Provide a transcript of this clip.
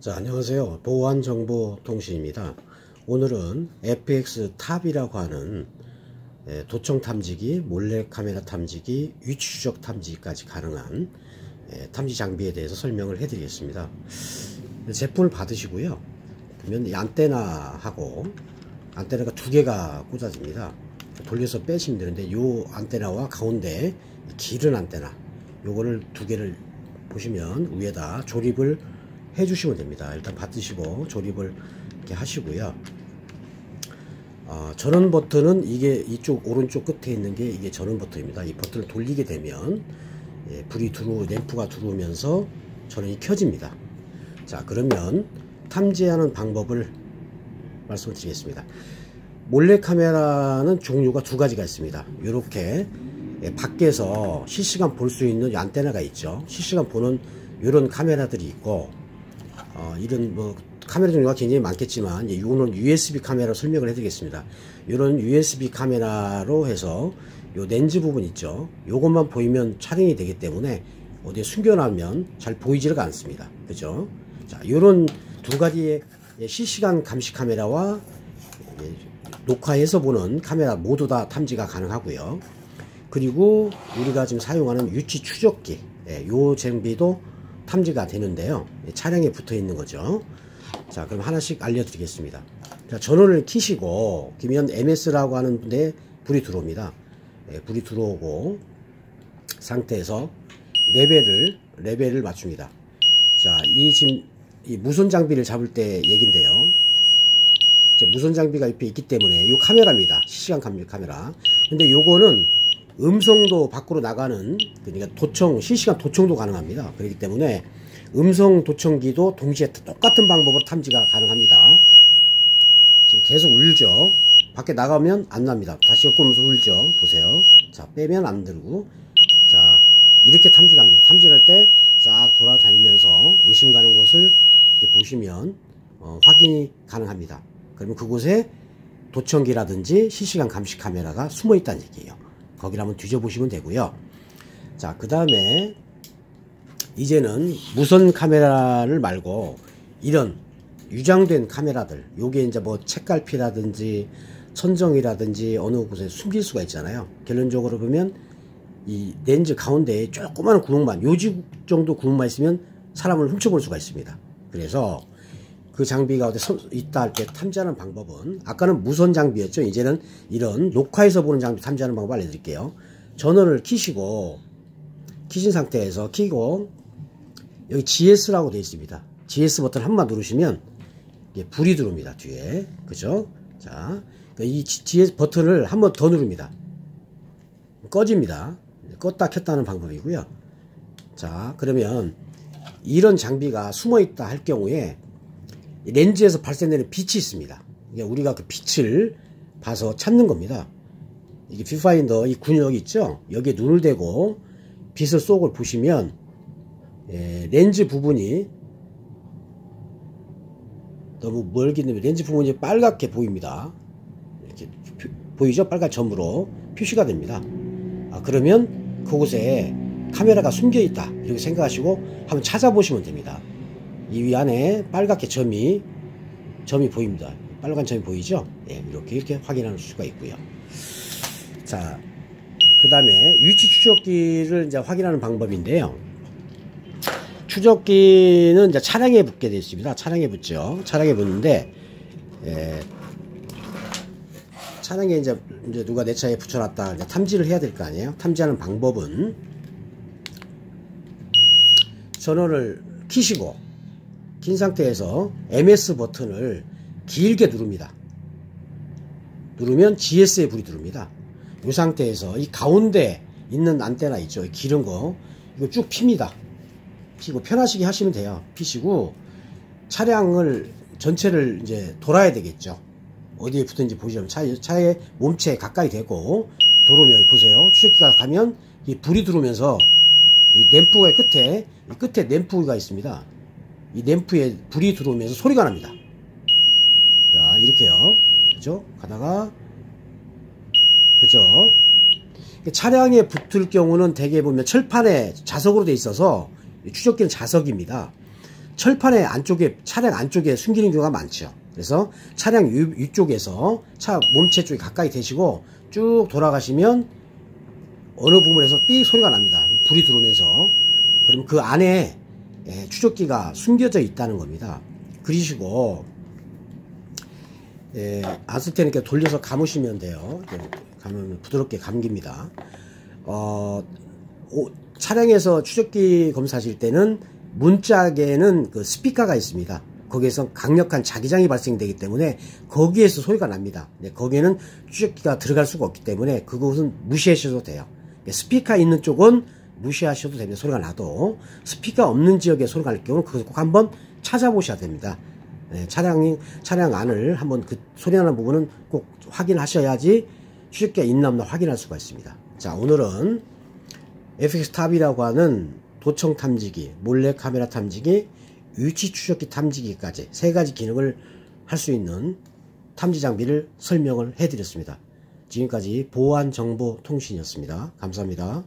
자 안녕하세요. 보안정보통신입니다. 오늘은 FX 탑이라고 하는 예, 도청 탐지기, 몰래카메라 탐지기, 위치 추적 탐지기까지 가능한 예, 탐지 장비에 대해서 설명을 해 드리겠습니다. 제품을 받으시고요. 보면 이 안테나하고 안테나가 두 개가 꽂아집니다. 돌려서 빼시면 되는데 이 안테나와 가운데 길은 안테나 요거를 두 개를 보시면 위에다 조립을 해 주시면 됩니다. 일단 받으시고 조립을 이렇게 하시고요. 어, 전원 버튼은 이게 이쪽 오른쪽 끝에 있는 게 이게 전원 버튼입니다. 이 버튼을 돌리게 되면 예, 불이 들어 램프가 들어오면서 전원이 켜집니다. 자 그러면 탐지하는 방법을 말씀을 드리겠습니다. 몰래카메라는 종류가 두 가지가 있습니다. 이렇게 예, 밖에서 실시간 볼 수 있는 안테나가 있죠. 실시간 보는 이런 카메라들이 있고 어, 이런 뭐 카메라 종류가 굉장히 많겠지만 이거는 USB 카메라 설명을 해드리겠습니다. 이런 USB 카메라로 해서 요 렌즈 부분 있죠. 요것만 보이면 촬영이 되기 때문에 어디에 숨겨놓으면 잘 보이지가 않습니다. 그죠? 자, 요런 두 가지의 실시간 감시 카메라와 녹화해서 보는 카메라 모두 다 탐지가 가능하고요. 그리고 우리가 지금 사용하는 위치 추적기, 예, 요 장비도 탐지가 되는데요. 차량에 붙어 있는 거죠. 자, 그럼 하나씩 알려드리겠습니다. 자, 전원을 키시고, 그러면 MS라고 하는데 불이 들어옵니다. 예, 불이 들어오고, 상태에서 레벨을, 레벨을 맞춥니다. 자, 이 지금, 이 무선 장비를 잡을 때 얘긴데요. 무선 장비가 옆에 있기 때문에 이 카메라입니다. 실시간 카메라. 근데 요거는 음성도 밖으로 나가는 그러니까 도청 실시간 도청도 가능합니다. 그렇기 때문에 음성 도청기도 동시에 똑같은 방법으로 탐지가 가능합니다. 지금 계속 울죠. 밖에 나가면 안 납니다. 다시 엮으면서 울죠. 보세요. 자 빼면 안 들고 자 이렇게 탐지갑니다. 탐지할 때 싹 돌아다니면서 의심 가는 곳을 이렇게 보시면 어, 확인이 가능합니다. 그러면 그곳에 도청기라든지 실시간 감시 카메라가 숨어 있다는 얘기예요. 거기를 한번 뒤져보시면 되고요. 자, 그 다음에 이제는 무선 카메라를 말고 이런 유장된 카메라들, 요게 이제 뭐 책갈피라든지 천정이라든지 어느 곳에 숨길 수가 있잖아요. 결론적으로 보면 이 렌즈 가운데에 조그마한 구멍만, 요지 정도 구멍만 있으면 사람을 훔쳐볼 수가 있습니다. 그래서 그 장비가 어디 있다 할 때 탐지하는 방법은 아까는 무선 장비였죠. 이제는 이런 녹화해서 보는 장비 탐지하는 방법 알려드릴게요. 전원을 키시고 키신 상태에서 키고 여기 GS라고 되어 있습니다. GS 버튼 한 번 누르시면 불이 들어옵니다. 뒤에 그죠? 자, 그러니까 이 GS 버튼을 한 번 더 누릅니다. 꺼집니다. 껐다 켰다는 방법이고요. 자, 그러면 이런 장비가 숨어 있다 할 경우에 렌즈에서 발생되는 빛이 있습니다. 우리가 그 빛을 봐서 찾는 겁니다. 이게 뷰파인더 이 군역 있죠? 여기에 눈을 대고 빛을 쏙을 보시면 예, 렌즈 부분이 너무 멀기 때문에 렌즈 부분이 빨갛게 보입니다. 이렇게 보이죠? 빨간 점으로 표시가 됩니다. 아, 그러면 그곳에 카메라가 숨겨 있다 이렇게 생각하시고 한번 찾아보시면 됩니다. 이 위 안에 빨갛게 점이 점이 보입니다. 빨간 점이 보이죠? 네, 이렇게 이렇게 확인할 수가 있고요. 자, 그 다음에 위치 추적기를 이제 확인하는 방법인데요. 추적기는 이제 차량에 붙게 되어 있습니다. 차량에 붙죠. 차량에 붙는데, 예, 차량에 이제, 이제 누가 내 차에 붙여놨다 탐지를 해야 될 거 아니에요? 탐지하는 방법은 전원을 키시고 킨 상태에서 MS 버튼을 길게 누릅니다. 누르면 GS에 불이 들어옵니다. 이 상태에서 이 가운데 있는 안테나 있죠. 기른 거 이거 쭉 핍니다. 피고 편하시게 하시면 돼요. 피시고 차량을 전체를 이제 돌아야 되겠죠. 어디에 붙은지 보시면 차, 차의 몸체에 가까이 대고 도로면 보세요. 추적기가 가면 이 불이 들어오면서 이 램프의 끝에 이 끝에 램프가 있습니다. 이 램프에 불이 들어오면서 소리가 납니다. 자, 이렇게요. 그죠? 가다가, 그죠? 차량에 붙을 경우는 대개 보면 철판에 자석으로 돼 있어서 추적기는 자석입니다. 철판의 안쪽에 차량 안쪽에 숨기는 경우가 많죠. 그래서 차량 위, 위쪽에서 차 몸체 쪽에 가까이 대시고 쭉 돌아가시면 어느 부분에서 삑 소리가 납니다. 불이 들어오면서 그럼 그 안에 예, 추적기가 숨겨져 있다는 겁니다. 그리시고 예, 안쓸 테니까 돌려서 감으시면 돼요. 감으면 부드럽게 감깁니다. 어, 오, 차량에서 추적기 검사하실 때는 문짝에는 그 스피커가 있습니다. 거기에서 강력한 자기장이 발생되기 때문에 거기에서 소리가 납니다. 네, 거기에는 추적기가 들어갈 수가 없기 때문에 그것은 무시하셔도 돼요. 스피커 있는 쪽은 무시하셔도 됩니다. 소리가 나도 스피커 없는 지역에 소리가 날 경우는 그것을 꼭 한번 찾아보셔야 됩니다. 네, 차량이 차량 안을 한번 그 소리 나는 부분은 꼭 확인하셔야지 추적기가 있나 없나 확인할 수가 있습니다. 자 오늘은 FX탑이라고 하는 도청 탐지기, 몰래 카메라 탐지기, 위치 추적기 탐지기까지 세 가지 기능을 할 수 있는 탐지 장비를 설명을 해드렸습니다. 지금까지 보안정보통신이었습니다. 감사합니다.